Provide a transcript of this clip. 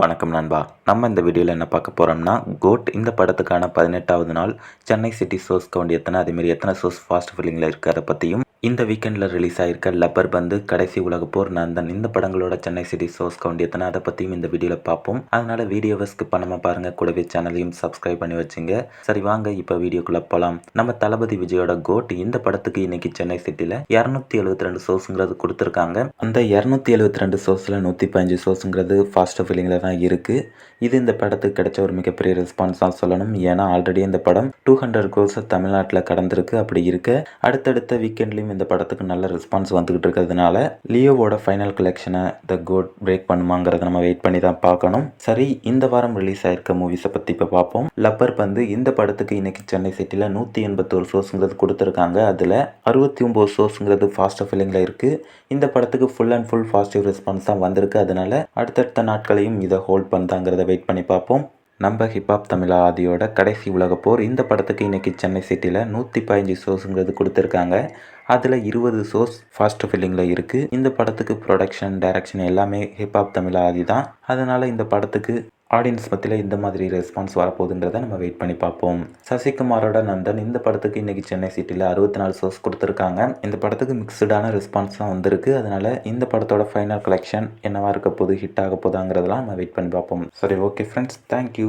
வணக்கம் நண்பா. நம்ம இந்த வீடியோவில் என்ன பார்க்க போகிறோம்னா கோட் இந்த படத்துக்கான பதினெட்டாவது நாள் சென்னை சிட்டி ஷோஸ் கவுண்ட் எத்தனை அதேமாரி எத்தனை ஷோஸ் ஃபாஸ்ட் ஃபில்லிங்கில் இருக்கிறத பற்றியும் இந்த வீக்கெண்டில் ரிலீஸ் ஆயிருக்க லப்பர் பந்து கடைசி உலக போர் நந்தன் இந்த படங்களோட சென்னை சிட்டி ஷோஸ் கவுண்ட் எத்தனை அதை பற்றியும் இந்த வீடியோவில் பார்ப்போம். அதனால் வீடியோவை ஸ்கிப் பண்ணாமல் பாருங்கள் கூடவே சேனலையும் சப்ஸ்கிரைப் பண்ணி வச்சுங்க. சரி வாங்க இப்போ வீடியோக்குள்ளே போகலாம் நம்ம தளபதி விஜயோட கோட் இந்த படத்துக்கு இன்னைக்கு சென்னை சிட்டியில் இரநூத்தி எழுபத்தி ரெண்டு ஷோஸுங்கிறது கொடுத்துருக்காங்க. அந்த இரநூத்தி எழுபத்தி ரெண்டு ஷோஸில் நூற்றி பதினஞ்சு ஷோஸுங்கிறது ஃபாஸ்ட் ஃபில்லிங்கில் தான் இருக்குது இது இந்த படத்துக்கு கிடைச்ச ஒரு மிகப்பெரிய ரெஸ்பான்ஸ் தான் சொல்லணும். ஏன்னா ஆல்ரெடி இந்த படம் டூ ஹண்ட்ரட் கோர்ஸை தமிழ்நாட்டில் கடந்திருக்கு. அப்படி இருக்க. அடுத்தடுத்த வீக்கெண்ட்லேயும் இந்த படத்துக்கு நல்ல ரெஸ்பான்ஸ் வந்துக்கிட்டு இருக்கிறதுனால லியோவோட ஃபைனல் கலெக்ஷனை த கோட் பிரேக் பண்ணுமாங்கிறத நம்ம வெயிட் பண்ணி தான் பார்க்கணும். சரி இந்த வாரம் ரிலீஸ் ஆயிருக்க மூவிஸை பற்றி இப்போ பார்ப்போம். லப்பர் பந்து இந்த படத்துக்கு இன்னைக்கு சென்னை சிட்டியில் நூற்றி எண்பத்தோரு ஷோஸுங்கிறது கொடுத்துருக்காங்க. அதில் அறுபத்தி ஒம்பது ஷோஸுங்கிறது ஃபாஸ்ட் ஃபில்லிங்கில் இருக்குது இந்த படத்துக்கு full and full positive response தான் வந்திருக்கு. அதனால அடுத்தடுத்த நாட்களையும் இதை ஹோல்ட் பண்ணுதாங்கிறத வெயிட் பண்ணி பார்ப்போம். நம்ம ஹிப்ஹாப் தமிழா ஆதியோட கடைசி உலகப்போர் இந்த படத்துக்கு இன்றைக்கி சென்னை சிட்டியில் நூற்றி பதினஞ்சு ஷோஸுங்கிறது கொடுத்துருக்காங்க. அதில் இருபது ஷோஸ் ஃபாஸ்ட் ஃபில்லிங்கில் இருக்குது இந்த படத்துக்கு ப்ரொடக்ஷன் டைரக்ஷன் எல்லாமே ஹிப்ஹாப் தமிழா ஆதி தான். அதனால் இந்த படத்துக்கு ஆடியன்ஸ் மத்தியில் இந்த மாதிரி ரெஸ்பான்ஸ் வரப்போகுதுங்கிறத நம்ம வெயிட் பண்ணி பார்ப்போம். சசிகுமாரோட நந்தன் இந்த படத்துக்கு இன்றைக்கி சென்னை சிட்டியில் அறுபத்தி நாலு ஷோஸ் கொடுத்துருக்காங்க. இந்த படத்துக்கு மிக்சடான ரெஸ்பான்ஸ் தான் வந்திருக்கு. அதனால் இந்த படத்தோட ஃபைனல் கலெக்ஷன் என்னவா இருக்க போகுது ஹிட் ஆக போதாங்கிறதெல்லாம் நம்ம வெயிட் பண்ணி பார்ப்போம். சரி ஓகே ஃப்ரெண்ட்ஸ் தேங்க்யூ